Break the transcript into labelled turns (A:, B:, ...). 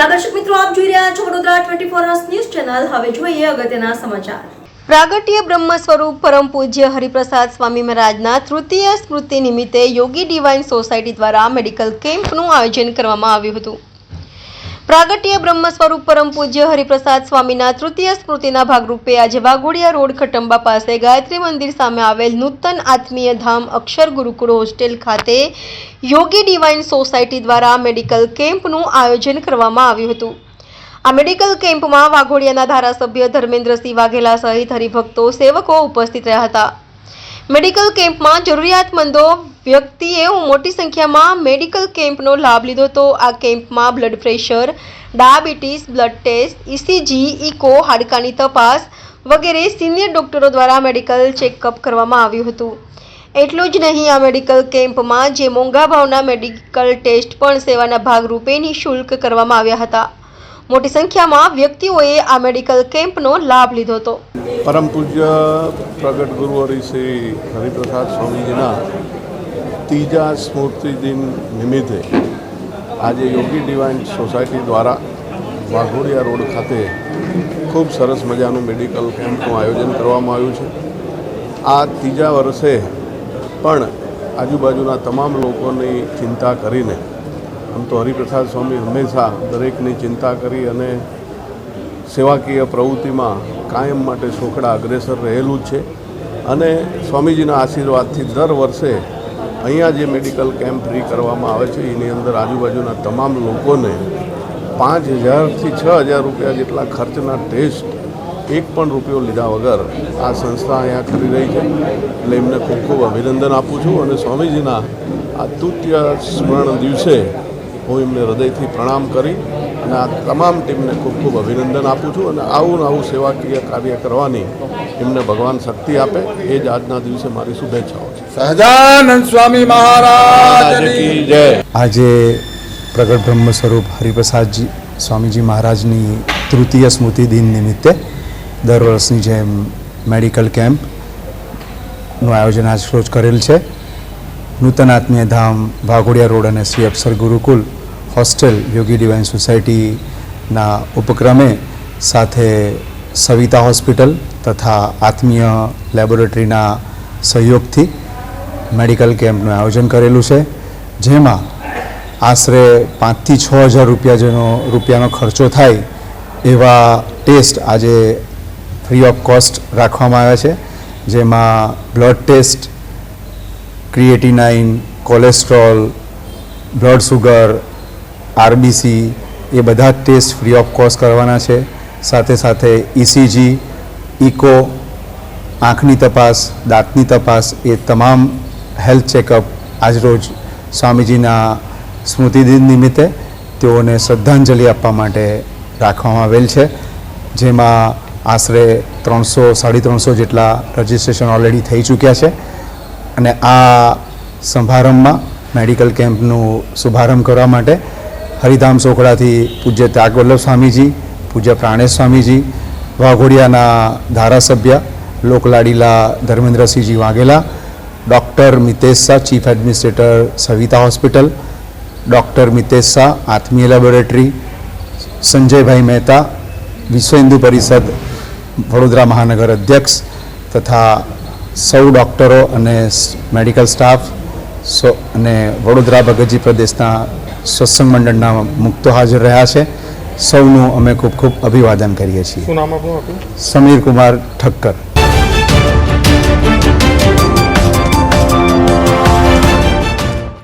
A: નમસ્કાર પ્રાગટ્ય બ્રહ્મ સ્વરૂપ પરમ પૂજ્ય હરિપ્રસાદ સ્વામી મહારાજના તૃતીય સ્મૃતિ નિમિત્તે યોગી ડિવાઇન સોસાયટી દ્વારા મેડિકલ કેમ્પનું આયોજન કરવામાં આવ્યું હતું. પ્રાગટ્ય બ્રહ્મ સ્વરૂપ પરમ પૂજ્ય હરિપ્રસાદ સ્વામીના તૃતીય સ્મૃતિના ભાગરૂપે આજે વાઘોડિયા રોડ ખટંબા પાસે ગાયત્રી મંદિર સામે આવેલ નૂતન આત્મીય ધામ અક્ષર ગુરુકુળ હોસ્ટેલ ખાતે યોગી ડિવાઇન સોસાયટી દ્વારા મેડિકલ કેમ્પનું આયોજન કરવામાં આવ્યું હતું. આ મેડિકલ કેમ્પમાં વાઘોડિયાના ધારાસભ્ય ધર્મેન્દ્રસિંહ વાઘેલા સહિત હરિભક્તો સેવકો ઉપસ્થિત રહ્યા હતા. મેડિકલ કેમ્પમાં જરૂરિયાતમંદો વ્યક્તિએ મોટી સંખ્યામાં મેડિકલ કેમ્પનો લાભ લીધો હતો. આ કેમ્પમાં blood pressure, diabetes, blood test ECG echo હાડકાની તપાસ વગેરે સિનિયર ડોક્ટરો દ્વારા મેડિકલ ચેકઅપ કરવામાં આવ્યું હતું. એટલું જ નહીં, આ મેડિકલ કેમ્પમાં જે મોંઘા ભાવના મેડિકલ ટેસ્ટ પણ સેવાના ભાગરૂપે નિઃશુલ્ક કરવામાં આવ્યા હતા. મોટી સંખ્યામાં વ્યક્તિઓએ આ મેડિકલ કેમ્પનો લાભ લીધો હતો.
B: પરમ પૂજ્ય પ્રગટ ગુરુ શ્રી હરિપ્રસાદ સ્વામીજીના ત્રીજા સ્મૃતિ દિન નિમિત્તે આજે યોગી ડિવાઇન સોસાયટી દ્વારા વાઘોડિયા રોડ ખાતે ખૂબ સરસ મજાનું મેડિકલ કેમ્પનું આયોજન કરવામાં આવ્યું છે. આ ત્રીજા વર્ષે પણ આજુબાજુના તમામ લોકોની ચિંતા કરીને આમ તો હરિપ્રસાદ સ્વામી હંમેશા દરેકની ચિંતા કરી અને સેવાકીય પ્રવૃત્તિમાં કાયમ માટે સોખડા અગ્રેસર રહેલું જ છે. અને સ્વામીજીના આશીર્વાદથી દર વર્ષે અહીંયા જે મેડિકલ કેમ્પ ફ્રી કરવામાં આવે છે, એની અંદર આજુબાજુના તમામ લોકોને પાંચ હજારથી છ હજાર રૂપિયા જેટલા ખર્ચના ટેસ્ટ એક પણ રૂપિયો લીધા વગર આ સંસ્થા અહીંયા કરી રહી છે. એટલે એમને ખૂબ ખૂબ અભિનંદન આપું છું અને સ્વામીજીના આ તૃતીય સ્મરણ દિવસે હું એમને હૃદયથી પ્રણામ કરી અને આ તમામ ટીમને ખૂબ ખૂબ અભિનંદન આપું છું અને આવું ને આવું સેવાકીય કાર્ય કરવાની એમને ભગવાન શક્તિ આપે. એ જ આજના દિવસે મારી શુભેચ્છાઓ છે.
C: સહજાનંદ સ્વામી મહારાજ
B: જય.
C: આજે પ્રગટ બ્રહ્મ સ્વરૂપ હરિપ્રસાદજી સ્વામીજી મહારાજની તૃતીય સ્મૃતિ દિન નિમિત્તે દર વર્ષની જેમ મેડિકલ કેમ્પનું આયોજન આજ રોજ કરેલ છે. નૂતન આત્મીય ધામ વાઘોડિયા રોડ અને શ્રી અક્ષર ગુરુકુલ હોસ્ટેલ યોગી ડિવાઇન સોસાયટીના ઉપક્રમે સાથે સવિતા હોસ્પિટલ તથા આત્મીય લેબોરેટરીના સહયોગથી મેડિકલ કેમ્પનું આયોજન કરેલું છે, જેમાં આશરે પાંચથી છ હજાર રૂપિયા જેનો રૂપિયાનો ખર્ચો થાય એવા ટેસ્ટ આજે ફ્રી ઓફ કોસ્ટ રાખવામાં આવ્યા છે, જેમાં blood test, creatinine, cholesterol, blood sugar RBC એ બધા ટેસ્ટ ફ્રી ઓફ કોસ્ટ કરવાના છે. સાથે સાથે ઇસીજી ઇકો આંખની તપાસ, દાંતની તપાસ એ તમામ હેલ્થ ચેકઅપ આજરોજ સ્વામીજીના સ્મૃતિદિન નિમિત્તે તેઓને શ્રદ્ધાંજલિ આપવા માટે રાખવામાં આવેલ છે. જેમાં આશરે ત્રણસો, સાડી ત્રણસો જેટલા રજિસ્ટ્રેશન ઓલરેડી થઈ ચૂક્યા છે. અને આ સમારંભમાં મેડિકલ કેમ્પનું શુભારંભ કરવા માટે હરિધામ સોખડાથી પૂજ્ય ત્યાગવલ્લભ સ્વામીજી, પૂજ્ય પ્રાણેશ સ્વામીજી, વાઘોડિયાના ધારાસભ્ય લોકલાડીલા Dharmendrasinhji Vaghela, doctor Mitesh Shah, chief administrator Savita hospital, doctor Mitesh Shah, Atmiya laboratory, Sanjaybhai Mehta, Vishwa Hindu Parishad, Vadodara મહાનગર અધ્યક્ષ તથા સૌ ડૉક્ટરો અને મેડિકલ સ્ટાફ, સો, અને વડોદરા ભગતજી પ્રદેશના સત્સંગ મંડળના મુક્તો હાજર રહ્યા છે. સૌનું અમે ખૂબ ખૂબ અભિવાદન કરીએ છીએ. સમીર કુમાર ઠક્કર.